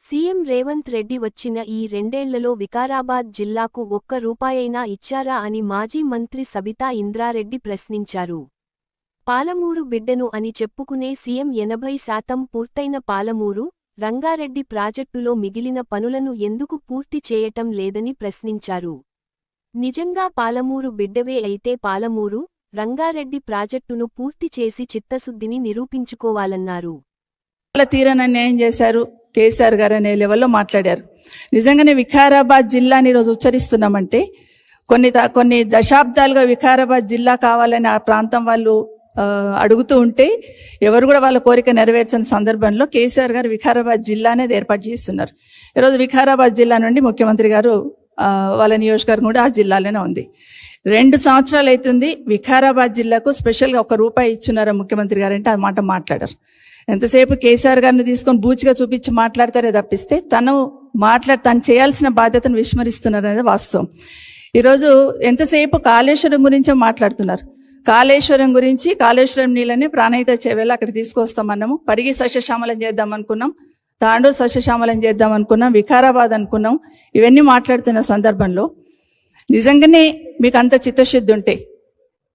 CM Revanth Reddy వచ్చిన ఈ రెండేళ్ళలో వికారాబాద్ జిల్లాకు ఒక్క రూపాయైనా ఇచ్చారా అని మాజీ మంత్రి సబితా ఇంద్రారెడ్డి ప్రశ్నించారు. పాలమూరు బిడ్డను అని చెప్పుకునే సీఎం ఎనభై శాతం పూర్తయిన పాలమూరు రంగారెడ్డి ప్రాజెక్టులో మిగిలిన పనులను ఎందుకు పూర్తి చేయటం లేదని ప్రశ్నించారు. నిజంగా పాలమూరు బిడ్డవే అయితే పాలమూరు రంగారెడ్డి ప్రాజెక్టును పూర్తి చేసి చిత్తశుద్ధిని నిరూపించుకోవాలన్నారు. తీరన న్యాయం చేశారు. కేసీఆర్ గారు అనే లెవెల్లో మాట్లాడారు. నిజంగానే వికారాబాద్ జిల్లాని ఈరోజు ఉచ్చరిస్తున్నామంటే కొన్ని కొన్ని దశాబ్దాలుగా వికారాబాద్ జిల్లా కావాలని ఆ ప్రాంతం వాళ్ళు అడుగుతూ ఉంటే ఎవరు కూడా వాళ్ళ కోరిక నెరవేర్చని సందర్భంలో కేసీఆర్ గారు వికారాబాద్ జిల్లా అనేది ఏర్పాటు చేస్తున్నారు. ఈరోజు వికారాబాద్ జిల్లా నుండి ముఖ్యమంత్రి గారు వాళ్ళ నియోజకవర్గం కూడా ఆ జిల్లాలోనే ఉంది. రెండు సంవత్సరాలు అవుతుంది వికారాబాద్ జిల్లాకు స్పెషల్గా ఒక రూపాయి ఇచ్చున్నారా ముఖ్యమంత్రి గారు అంటే ఆ మాట మాట్లాడారు. ఎంతసేపు కేసీఆర్ గారిని తీసుకొని బూచిగా చూపించి మాట్లాడతారే తప్పిస్తే తను మాట్లాడి తను చేయాల్సిన బాధ్యతను విస్మరిస్తున్నారు అనేది వాస్తవం. ఈరోజు ఎంతసేపు కాళేశ్వరం గురించే మాట్లాడుతున్నారు. కాళేశ్వరం గురించి కాళేశ్వరం నీళ్ళని ప్రాణహిత చేవేళ అక్కడ తీసుకొస్తామన్నాము. పరిగి సస్యశ్యామలం చేద్దాం అనుకున్నాం తాండూరు సస్యశ్యామలం చేద్దాం అనుకున్నాం వికారాబాద్ అనుకున్నాం. ఇవన్నీ మాట్లాడుతున్న సందర్భంలో నిజంగానే మీకు అంత చిత్తశుద్ధి ఉంటే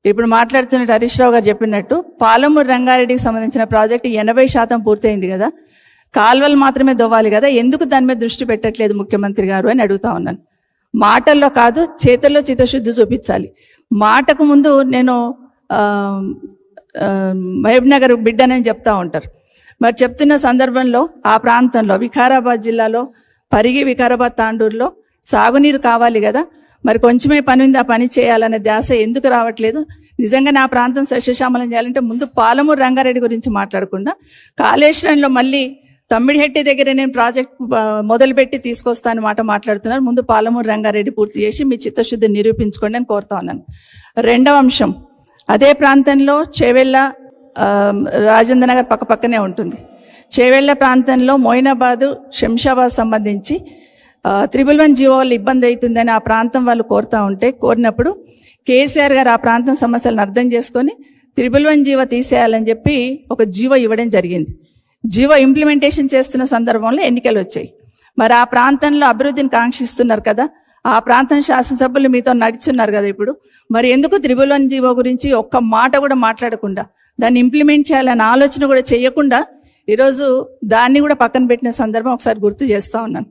ఇప్పుడు మాట్లాడుతున్నట్టు హరీష్ రావు గారు చెప్పినట్టు పాలమూరు రంగారెడ్డికి సంబంధించిన ప్రాజెక్టు ఎనభై శాతం పూర్తయింది కదా. కాల్వలు మాత్రమే దొవ్వాలి కదా ఎందుకు దాని మీద దృష్టి పెట్టట్లేదు ముఖ్యమంత్రి గారు అని అడుగుతా ఉన్నాను. మాటల్లో కాదు చేతల్లో చిత్తశుద్ధి చూపించాలి. మాటకు ముందు నేను ఆ, మహబూబ్ నగర్ బిడ్డనని చెప్తా ఉంటారు. మరి చెప్తున్న సందర్భంలో ఆ ప్రాంతంలో వికారాబాద్ జిల్లాలో పరిగి వికారాబాద్ తాండూరులో సాగునీరు కావాలి కదా. మరి కొంచెమే పని ఉంది ఆ పని చేయాలనే ధ్యాస ఎందుకు రావట్లేదు? నిజంగా నా ప్రాంతం సస్యశ్యామలం చేయాలంటే ముందు పాలమూరు రంగారెడ్డి గురించి మాట్లాడకుండా కాళేశ్వరంలో మళ్ళీ తమ్మిడిహెట్టి దగ్గర నేను ప్రాజెక్ట్ మొదలుపెట్టి తీసుకొస్తాను మాట మాట్లాడుతున్నారు. ముందు పాలమూరు రంగారెడ్డి పూర్తి చేసి మీ చిత్తశుద్ధి నిరూపించుకోండి అని కోరుతా ఉన్నాను. రెండవ అంశం. అదే ప్రాంతంలో చేవెళ్ళ రాజేంద్ర నగర్ పక్క పక్కనే ఉంటుంది. చేవెళ్ళ ప్రాంతంలో మోయినాబాదు శంషాబాద్ సంబంధించి త్రిబుల్ వన్ జీవో వాళ్ళు ఇబ్బంది అవుతుందని ఆ ప్రాంతం వాళ్ళు కోరుతూ ఉంటే కోరినప్పుడు కేసీఆర్ గారు ఆ ప్రాంతం సమస్యలను అర్థం చేసుకొని త్రిబుల్ వన్ జీవో తీసేయాలని చెప్పి ఒక జీవో ఇవ్వడం జరిగింది. జీవో ఇంప్లిమెంటేషన్ చేస్తున్న సందర్భంలో ఎన్నికలు వచ్చాయి. మరి ఆ ప్రాంతంలో అభివృద్ధిని కాంక్షిస్తున్నారు కదా ఆ ప్రాంతం శాసనసభ్యులు మీతో నడుచున్నారు కదా ఇప్పుడు. మరి ఎందుకు త్రిభువన జీవో గురించి ఒక్క మాట కూడా మాట్లాడకుండా దాన్ని ఇంప్లిమెంట్ చేయాలనే ఆలోచన కూడా చేయకుండా ఈరోజు దాన్ని కూడా పక్కన పెట్టిన సందర్భం ఒకసారి గుర్తు చేస్తూ ఉన్నాను.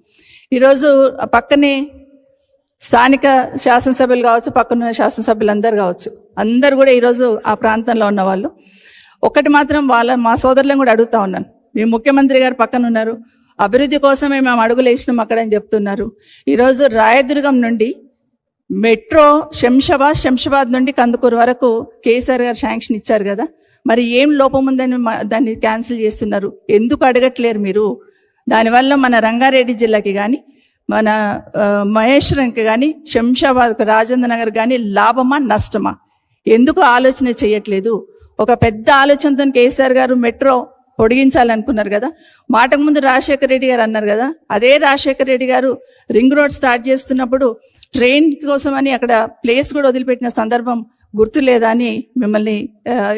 ఈరోజు పక్కనే స్థానిక శాసనసభ్యులు కావచ్చు పక్కనున్న శాసనసభ్యులందరూ కావచ్చు అందరు కూడా ఈరోజు ఆ ప్రాంతంలో ఉన్న వాళ్ళు. ఒకటి మాత్రం వాళ్ళ మా సోదరులను కూడా అడుగుతా ఉన్నాను. మేము ముఖ్యమంత్రి గారు పక్కన ఉన్నారు అభివృద్ధి కోసమే మేము అడుగులు వేసినాం అక్కడ అని చెప్తున్నారు. ఈరోజు రాయదుర్గం నుండి మెట్రో శంషాబాద్ శంషాబాద్ నుండి కందుకూరు వరకు కేసీఆర్ గారు శాంక్షన్ ఇచ్చారు కదా. మరి ఏం లోపం ఉందని దాన్ని క్యాన్సిల్ చేస్తున్నారు? ఎందుకు అడగట్లేరు మీరు? దానివల్ల మన రంగారెడ్డి జిల్లాకి కానీ మన మహేశ్వరంకి కానీ శంషాబాద్ రాజేంద్ర నగర్ కానీ లాభమా నష్టమా? ఎందుకు ఆలోచన చేయట్లేదు? ఒక పెద్ద ఆలోచనతో కేసీఆర్ గారు మెట్రో పొడిగించాలనుకున్నారు కదా. మాటకు ముందు రాజశేఖర రెడ్డి గారు అన్నారు కదా. అదే రాజశేఖర రెడ్డి గారు రింగ్ రోడ్ స్టార్ట్ చేస్తున్నప్పుడు ట్రైన్ కోసమని అక్కడ ప్లేస్ కూడా వదిలిపెట్టిన సందర్భం గుర్తు లేదా అని మిమ్మల్ని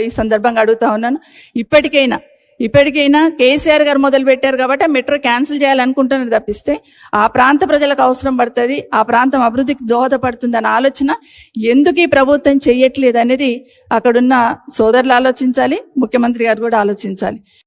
ఈ సందర్భంగా అడుగుతా ఉన్నాను. ఇప్పటికైనా ఇప్పటికైనా కేసీఆర్ గారు మొదలు పెట్టారు కాబట్టి మెట్రో క్యాన్సిల్ చేయాలనుకుంటున్నారు తప్పిస్తే ఆ ప్రాంత ప్రజలకు అవసరం పడుతుంది ఆ ప్రాంతం అభివృద్ధికి దోహదపడుతుంది అన్న ఆలోచన ఎందుకు ఈ ప్రభుత్వం చేయట్లేదు అనేది అక్కడున్న సోదరులు ఆలోచించాలి ముఖ్యమంత్రి గారు కూడా ఆలోచించాలి.